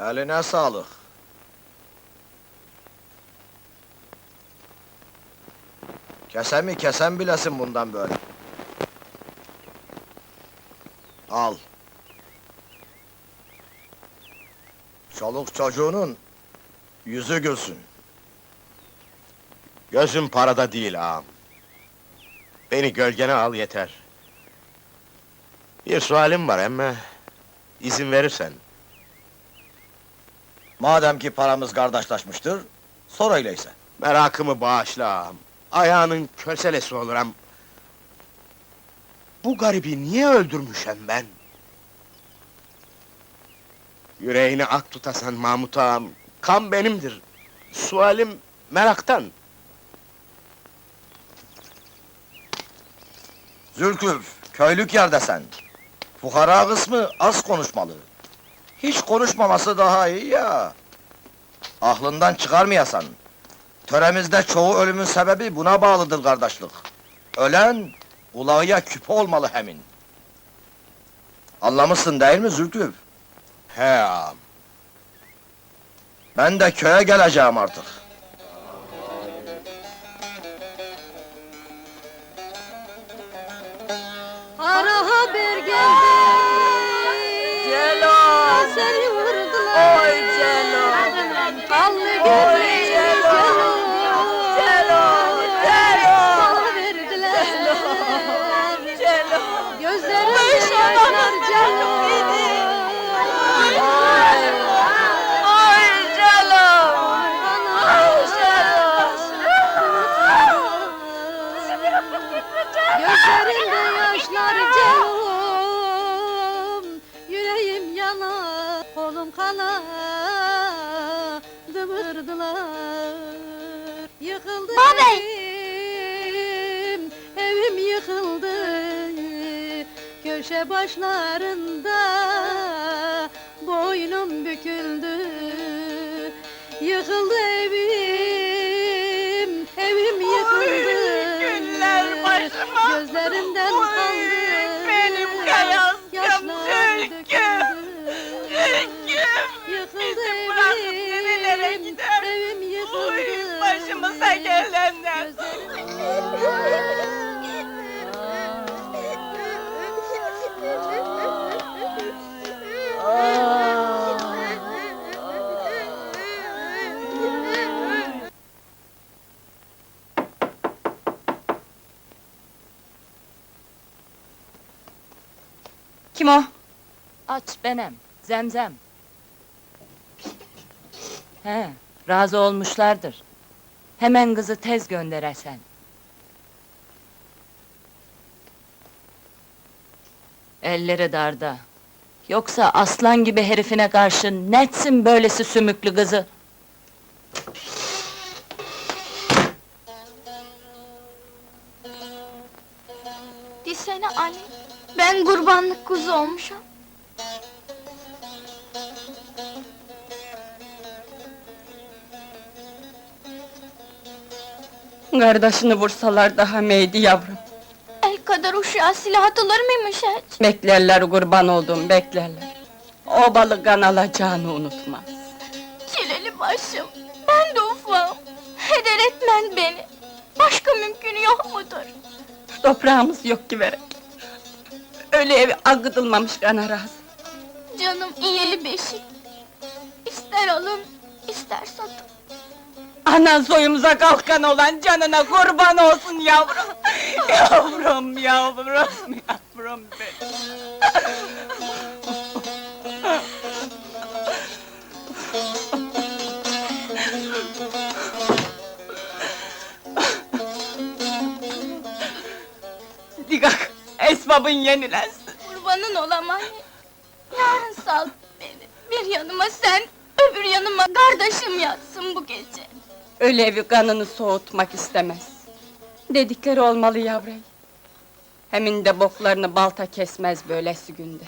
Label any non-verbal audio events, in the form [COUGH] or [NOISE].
Eline sağlık. Kesen mi kesen bilesin bundan böyle. Al. Çoluk çocuğunun yüzü gülsün. Gözüm parada değil ağam. Beni gölgene al yeter. Bir sualim var ama... ...izin verirsen. Madem ki paramız kardeşlaşmıştır, sor öyleyse. Merakımı bağışla ağam. Ayağının köselesi olurum. Bu garibi niye öldürmüşem ben? Yüreğini ak tutasan Mahmut ağam, kan benimdir. Sualim meraktan. Zülküf, köylük yerde sen. Fukara kısmı az konuşmalı. Hiç konuşmaması daha iyi ya. Aklından çıkarmayasan. Töremizde çoğu ölümün sebebi buna bağlıdır kardeşlik. Ölen, kulağıya küpe olmalı hemin. Anlamışsın değil mi Zülküf? He ağam. Ben de köye geleceğim artık. Ara haber geldi. Seni vurdular. Oy Celal! Allı Oy gözlü Celal! Celal! Celal! Sana verdiler. Celal! Gözlerinde Ay, yaşlar canım kolum kala Dıvırdılar. Yıkıldı Babey! evim Evim yıkıldı. Köşe başlarında Boynum büküldü. Yıkıldı evim Evim yıkıldı. Oy, kaldı Kim o? Aç benim, zemzem. He, razı olmuşlardır. Hemen kızı tez gönderesen. Elleri darda. Yoksa aslan gibi herifine karşı netsin böylesi sümüklü kızı. Desene anne, ben kurbanlık kuzu olmuşum. Kardeşini vursalar daha meydi yavrum. El kadar uşağa silah atılır mıymış hiç? Beklerler kurban olduğum beklerler. O balık kan alacağını unutmaz. Çileli başım, ben de ufağım. Heder etmen beni. Başka mümkünü yok mudur? Toprağımız yok ki verek. Öyle evi akıtılmamış kana razı. Canım iyili beşik. İster alın, ister satın. Anan soyumuza kalkan olan canına kurban olsun yavrum. [LAUGHS] yavrum, yavrum, yavrum benim. Esbabın yenilensin. Kurbanın olam anne. Yarın sal beni. Bir yanıma sen, öbür yanıma kardeşim yatsın bu gece. Öyle evi kanını soğutmak istemez. Dedikleri olmalı yavrum. Hemin de boklarını balta kesmez böylesi günde.